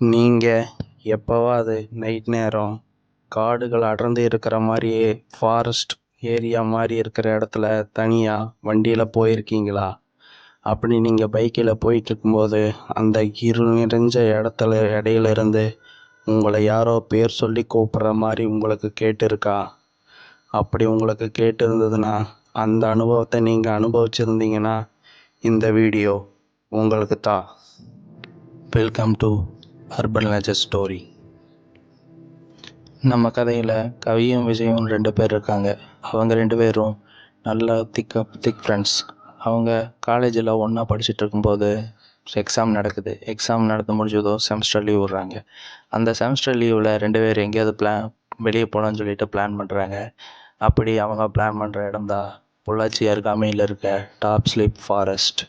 நீங்கள் எப்போவாவது நைட் நேரம் காடுகள் அடர்ந்து இருக்கிற மாதிரியே ஃபாரஸ்ட் ஏரியா மாதிரி இருக்கிற இடத்துல தனியாக வண்டியில் போயிருக்கீங்களா? அப்படி நீங்கள் பைக்கில் போயிட்டுருக்கும்போது அந்த இருள் நிறைஞ்ச இடத்துல இடையிலிருந்து உங்களை யாரோ பேர் சொல்லி கூப்பிட்ற மாதிரி உங்களுக்கு கேட்டிருக்கா? அப்படி உங்களுக்கு கேட்டிருந்ததுன்னா அந்த அனுபவத்தை நீங்கள் அனுபவிச்சிருந்தீங்கன்னா இந்த வீடியோ உங்களுக்கு தான் welcome to urban legend story நம்ம கதையில் கவியும் விஜயும் ரெண்டு பேர் இருக்காங்க. அவங்க ரெண்டு பேரும் நல்ல திக் திக் ஃப்ரெண்ட்ஸ் அவங்க காலேஜில் ஒன்றா படிச்சுட்டு இருக்கும்போது எக்ஸாம் நடக்குது. எக்ஸாம் நடந்து முடிஞ்சதும் செமஸ்டர் லீவ் விடுறாங்க. அந்த செமஸ்டர் லீவில் ரெண்டு பேர் எங்கேயாவது பிளான் வெளியே போகலான்னு சொல்லிட்டு பிளான் பண்ணுறாங்க அப்படி அவங்க பிளான் பண்ணுற இடம் தான் பொள்ளாச்சி அருகாமையில் இருக்க டாப் ஸ்லீப் ஃபாரஸ்ட்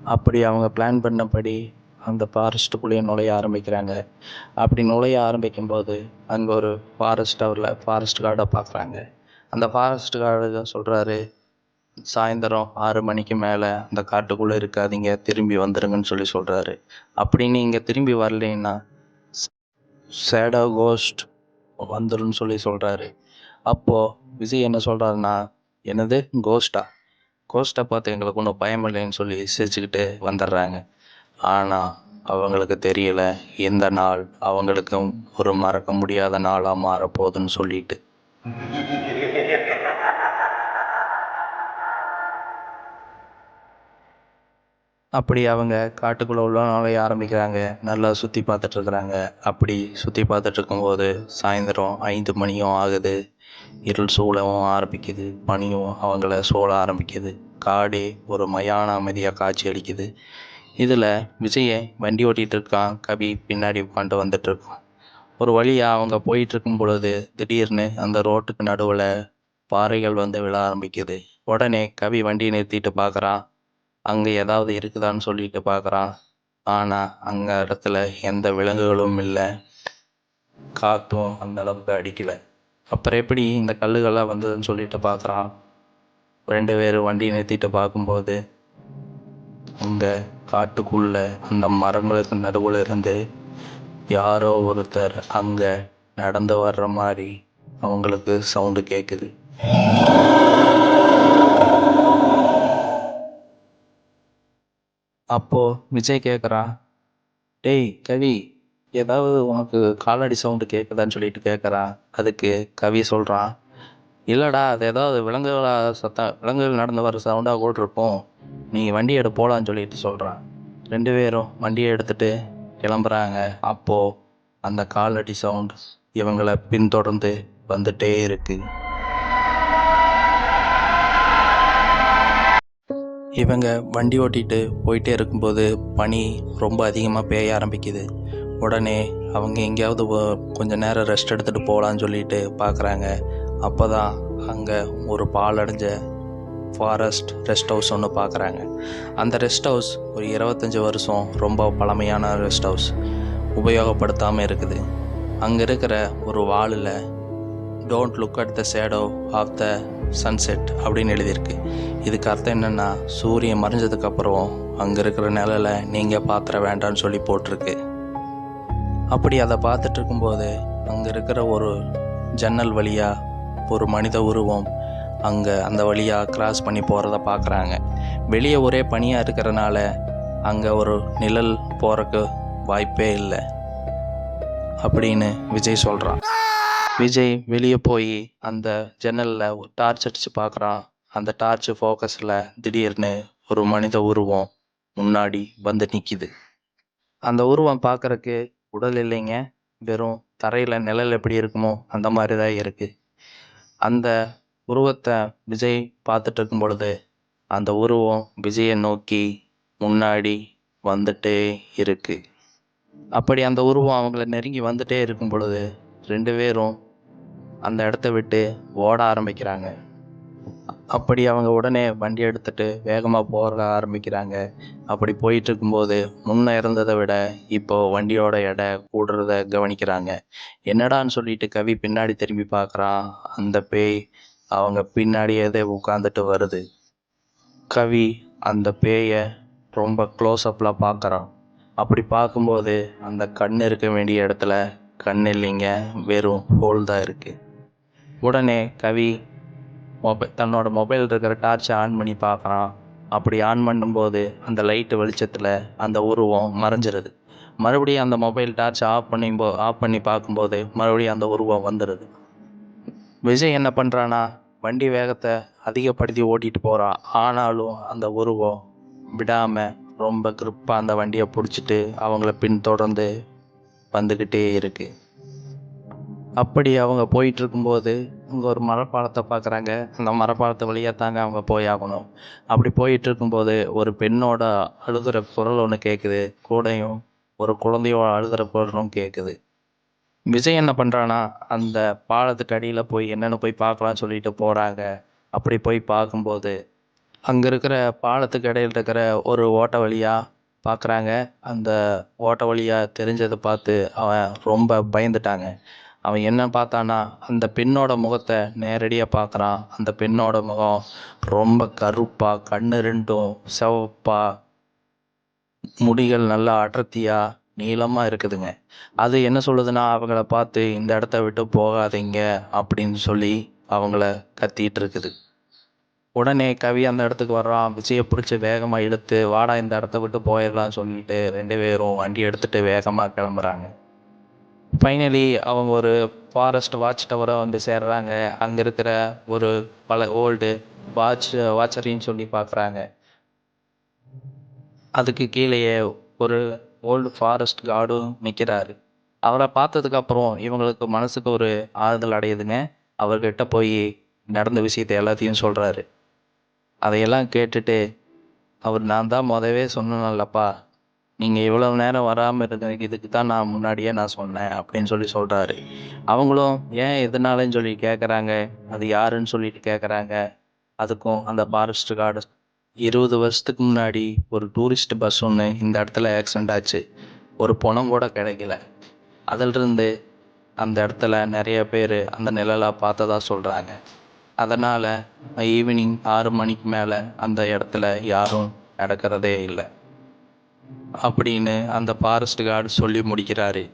அப்படி அவங்க பிளான் பண்ணபடி அந்த ஃபாரஸ்ட்டுக்குள்ளேயே நுழைய ஆரம்பிக்கிறாங்க. அப்படி நுழைய ஆரம்பிக்கும்போது அங்கே ஒரு ஃபாரஸ்ட் அவரில் ஃபாரஸ்ட் கார்டை பார்க்குறாங்க. அந்த ஃபாரஸ்ட் கார்டு சொல்கிறாரு சாயந்தரம் ஆறு மணிக்கு மேலே அந்த காட்டுக்குள்ளே இருக்காதீங்க திரும்பி வந்துடுங்கன்னு சொல்லி சொல்கிறாரு அப்படின்னு இங்கே திரும்பி வரலைன்னா சேடோ கோஸ்ட் வந்துருன்னு சொல்லி சொல்கிறாரு அப்போது விஜய் என்ன சொல்கிறாருன்னா என்னது கோஸ்டா கோஸ்ட்டை பார்த்து எங்களுக்கு ஒன்றும் பயம் இல்லைன்னு சொல்லி சிரிச்சுக்கிட்டு வந்துடுறாங்க ஆனால் அவங்களுக்கு தெரியல இந்த நாள் அவங்களுக்கும் ஒரு மறக்க முடியாத நாளாக மாறப்போகுதுன்னு சொல்லிட்டு. அப்படி அவங்க காட்டுக்குள்ளே உள்ள நுழைய ஆரம்பிக்கிறாங்க. நல்லா சுற்றி பார்த்துட்ருக்குறாங்க. அப்படி சுற்றி பார்த்துட்டு இருக்கும்போது சாயந்தரம் ஐந்து மணியும் ஆகுது. இருள் சூழவும் ஆரம்பிக்குது. பனியும் அவங்கள சூழ ஆரம்பிக்குது. காடே ஒரு மயான அமைதியாக காட்சி அளிக்குது. இதில் விஜயை வண்டி ஓட்டிகிட்டு இருக்கான் கவி பின்னாடி உட்காந்து வந்துகிட்ருக்கான் ஒரு வழியாக அவங்க போயிட்டுருக்கும் பொழுது திடீர்னு அந்த ரோட்டுக்கு நடுவில் பாறைகள் வந்து விழ ஆரம்பிக்குது. உடனே கவி வண்டியை நிறுத்திட்டு பார்க்குறான். அங்கே ஏதாவது இருக்குதான்னு சொல்லிட்டு பார்க்குறான். ஆனால் அங்கே இடத்துல எந்த விலங்குகளும் இல்லை. காற்றும் அந்த அளவுக்கு அடிக்கலை. அப்புறம் எப்படி இந்த கல்லுகள்லாம் வந்ததுன்னு சொல்லிட்டு பார்க்குறான். ரெண்டு பேரும் வண்டியை நிறுத்திட்டு பார்க்கும்போது அங்கே காட்டுக்குள்ள அந்த மரங்களுக்கு நடுவில் இருந்து யாரோ ஒருத்தர் அங்கே நடந்து வர்ற மாதிரி அவங்களுக்கு சவுண்டு கேட்குது அப்போ விஜய் கேட்குறான் டேய் கவி ஏதாவது உனக்கு காலடி சவுண்டு கேட்குதான்னு சொல்லிட்டு கேட்குறான் அதுக்கு கவி சொல்கிறான் இல்லைடா அது ஏதாவது விலங்குகளாக சத்தம் விலங்குகள் நடந்து வர சவுண்டாக கூட இருப்போம் நீங்கள் வண்டி எடு போகலான்னு சொல்லிட்டு சொல்கிறான் ரெண்டு பேரும் வண்டியை எடுத்துகிட்டு கிளம்புறாங்க. அப்போது அந்த காலடி சவுண்ட் இவங்களை பின்தொடர்ந்து வந்துட்டே இருக்குது இவங்க வண்டி ஓட்டிட்டு போயிட்டே இருக்கும்போது பனி ரொம்ப அதிகமாக பேய ஆரம்பிக்குது. உடனே அவங்க எங்கேயாவது கொஞ்சம் கொஞ்ச நேரம் ரெஸ்ட் எடுத்துகிட்டு போகலான்னு சொல்லிட்டு பார்க்குறாங்க அப்போ தான் அங்கே ஒரு பாலடைஞ்ச ஃபாரஸ்ட் ரெஸ்ட் ஹவுஸ் ஒன்று பார்க்குறாங்க அந்த ரெஸ்ட் ஹவுஸ் ஒரு இருபத்தஞ்சி வருஷம் ரொம்ப பழமையான ரெஸ்ட் ஹவுஸ் உபயோகப்படுத்தாமல் இருக்குது. அங்கே இருக்கிற ஒரு வாலில் don't look at the shadow of the sunset அப்படின்னு எழுதியிருக்கு. இதுக்கு அர்த்தம் என்னென்னா சூரியன் மறைஞ்சதுக்கப்புறம் அங்கே இருக்கிற நிழலை நீங்கள் பாத்திர வேண்டாம்னு சொல்லி போட்டிருக்கு. அப்படி அதை பார்த்துட்டு இருக்கும்போது அங்கே இருக்கிற ஒரு ஜன்னல் வழியாக ஒரு மனித உருவம் அங்கே அந்த வழியாக கிராஸ் பண்ணி போகிறத பார்க்குறாங்க வெளியே ஒரே பனியாக இருக்கிறனால அங்கே ஒரு நிழல் போகிறக்கு வாய்ப்பே இல்லை. அப்படின்னு விஜய் சொல்கிறான் விஜய் வெளியே போய் அந்த ஜன்னலில் ஒரு டார்ச் அடித்து பார்க்குறான் அந்த டார்ச் ஃபோக்கஸில் திடீர்னு ஒரு மனித உருவம் முன்னாடி வந்து நிற்கிது அந்த உருவம் பார்க்கறக்கு உடல் இல்லைங்க. வெறும் தரையில் நிழல் எப்படி இருக்குமோ அந்த மாதிரி தான் இருக்குது அந்த உருவத்தை விஜய் பார்த்துட்டு இருக்கும் பொழுது அந்த உருவம் விஜயை நோக்கி முன்னாடி வந்துட்டே இருக்கு. அப்படி அந்த உருவம் அவங்கள நெருங்கி வந்துட்டே இருக்கும் பொழுது ரெண்டு பேரும் அந்த இடத்த விட்டு ஓட ஆரம்பிக்கிறாங்க. அப்படி அவங்க உடனே வண்டி எடுத்துட்டு வேகமாக போக ஆரம்பிக்கிறாங்க. அப்படி போயிட்டு இருக்கும்போது முன்ன இருந்ததை விட இப்போ வண்டியோட எடை கூடுறத கவனிக்கிறாங்க. என்னடான்னு சொல்லிட்டு கவி பின்னாடி திரும்பி பார்க்குறான். அந்த பேய் அவங்க பின்னாடியே உட்காந்துட்டு வருது. கவி அந்த பேயை ரொம்ப க்ளோஸ்அப்பில் பார்க்குறான். அப்படி பார்க்கும்போது அந்த கண் இருக்க வேண்டிய இடத்துல கண் இல்லைங்க வெறும் ஹோல் தான் இருக்குது உடனே கவி மொபைல் தன்னோட மொபைல் இருக்கிற டார்ச்சை ஆன் பண்ணி பார்க்குறான். அப்படி ஆன் பண்ணும்போது அந்த லைட்டு வெளிச்சத்தில் அந்த உருவம் மறைஞ்சிருது. மறுபடியும் அந்த மொபைல் டார்ச் ஆஃப் பண்ணிப்போ ஆஃப் பண்ணி பார்க்கும்போது மறுபடியும் அந்த உருவம் வந்துடுது விஜய் என்ன பண்ணுறான்னா வண்டி வேகத்தை அதிகப்படுத்தி ஓட்டிகிட்டு போகிறான் ஆனாலும் அந்த உருவம் விடாமல் ரொம்ப கிரிப்பாக அந்த வண்டியை பிடிச்சிட்டு அவங்கள பின்தொடர்ந்து வந்துக்கிட்டே இருக்குது அப்படி அவங்க போயிட்டு இருக்கும்போது அங்கே ஒரு மரப்பாலத்தை பார்க்குறாங்க அந்த மரப்பாலத்தை வழியாக தாங்க அவங்க போய் ஆகணும் அப்படி போயிட்டு இருக்கும்போது ஒரு பெண்ணோட அழுகிற குரல் ஒன்று கேட்குது கூடயும் ஒரு குழந்தையோட அழுகிற குரலும் கேட்குது விஜய் என்ன பண்ணுறான்னா அந்த பாலத்துக்கு அடியில் போய் என்னென்னு போய் பார்க்கலாம்னு சொல்லிட்டு போகிறாங்க அப்படி போய் பார்க்கும்போது அங்கே இருக்கிற பாலத்துக்கு இடையில் இருக்கிற ஒரு ஓட்டை வழியாக பார்க்குறாங்க. அந்த ஓட்டை வழியாக தெரிஞ்சதை பார்த்து அவன் ரொம்ப பயந்துட்டாங்க. அவன் என்ன பார்த்தான்னா அந்த பெண்ணோட முகத்தை நேரடியாக பார்க்குறான். அந்த பெண்ணோட முகம் ரொம்ப கருப்பாக கண்ணு ரெண்டும் சிவப்பாக முடிகள் நல்லா அடர்த்தியாக நீளமாக இருக்குதுங்க. அது என்ன சொல்லுதுன்னா அவங்கள பார்த்து இந்த இடத்த விட்டு போகாதீங்க அப்படின்னு சொல்லி அவங்கள கத்திட்டு இருக்குது. உடனே கவி அந்த இடத்துக்கு வர்றான். விஜயை பிடிச்சி வேகமாக இழுத்து வாடா இந்த இடத்த விட்டு போயிடலாம் சொல்லிட்டு ரெண்டு பேரும் வண்டி எடுத்துகிட்டு வேகமாக கிளம்புறாங்க. ஃபைனலி அவங்க ஒரு ஃபாரஸ்ட் வாட்ச் டவரை வந்து சேர்றாங்க. அங்கே இருக்கிற ஒரு பல ஓல்டு வாட்ச் வாட்சரின்னு சொல்லி பார்க்குறாங்க அதுக்கு கீழேயே ஒரு ஓல்டு ஃபாரஸ்ட் கார்டும் நிற்கிறாரு அவரை பார்த்ததுக்கப்புறம் இவங்களுக்கு மனசுக்கு ஒரு ஆறுதல் அடையுதுங்க. அவர்கிட்ட போய் நடந்த விஷயத்தை எல்லாத்தையும் சொல்கிறாரு அதையெல்லாம் கேட்டுட்டு அவர் நான் தான் முதவே சொன்னேன்லப்பா நீங்கள் இவ்வளோ நேரம் வராமல் இருக்க இதுக்கு தான் நான் முன்னாடியே நான் சொன்னேன் அப்படின்னு சொல்லி சொல்கிறாரு அவங்களும் ஏன் எதனாலன்னு சொல்லி கேட்குறாங்க அது யாருன்னு சொல்லிட்டு கேட்குறாங்க அதுக்கும் அந்த ஃபாரஸ்ட் கார்டு இருபது வருஷத்துக்கு முன்னாடி ஒரு டூரிஸ்ட் பஸ் ஒன்று இந்த இடத்துல ஆக்சிடெண்ட் ஆச்சு. ஒரு பணம் கூட கிடைக்கல. அதிலிருந்து அந்த இடத்துல நிறைய பேர் அந்த நிழலை பார்த்ததா சொல்கிறாங்க அதனால் ஈவினிங் ஆறு மணிக்கு மேலே அந்த இடத்துல யாரும் நடக்கிறதே இல்லை. அப்படின்னு அந்த ஃபாரஸ்ட் கார்டு சொல்லி முடிக்கிறாரு.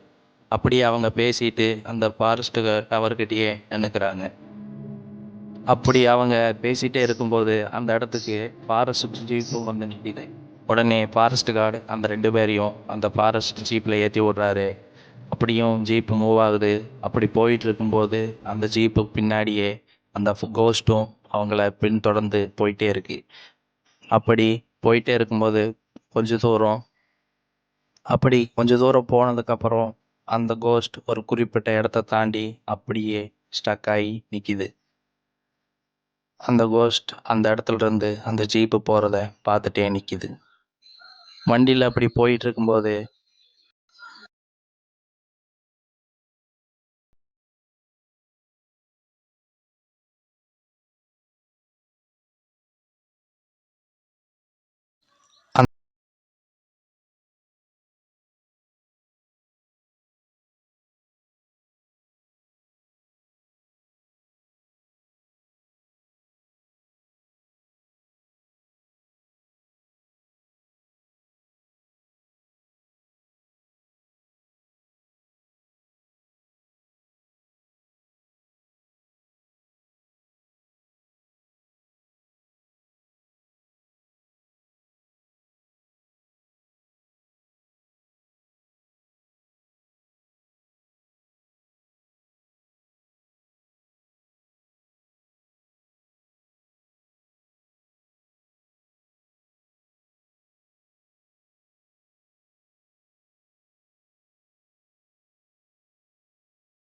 அப்படி அவங்க பேசிட்டு அந்த ஃபாரஸ்ட் அவர்கிட்டயே நினைக்கிறாங்க அப்படி அவங்க பேசிகிட்டே இருக்கும்போது அந்த இடத்துக்கு ஃபாரஸ்ட் ஜீப்பும் வந்து நிற்கிது உடனே ஃபாரஸ்ட் கார்டு அந்த ரெண்டு பேரையும் அந்த ஃபாரஸ்ட் ஜீப்பில் ஏற்றி விட்றாரு. அப்படியும் ஜீப்பு மூவ் ஆகுது. அப்படி போயிட்டு இருக்கும்போது அந்த ஜீப்பு பின்னாடியே அந்த கோஸ்ட்டும் அவங்கள பின்தொடர்ந்து போயிட்டே இருக்கு. அப்படி போயிட்டே இருக்கும்போது கொஞ்ச தூரம் அப்படி கொஞ்ச தூரம் போனதுக்கப்புறம் அந்த கோஸ்ட் ஒரு குறிப்பிட்ட இடத்த தாண்டி அப்படியே ஸ்டக் ஆகி நிற்கிது அந்த கோஸ்ட் அந்த இடத்துல இருந்து அந்த ஜீப்பு போகிறத பார்த்துட்டே நிற்கிது வண்டியில் அப்படி போயிட்டு இருக்கும்போது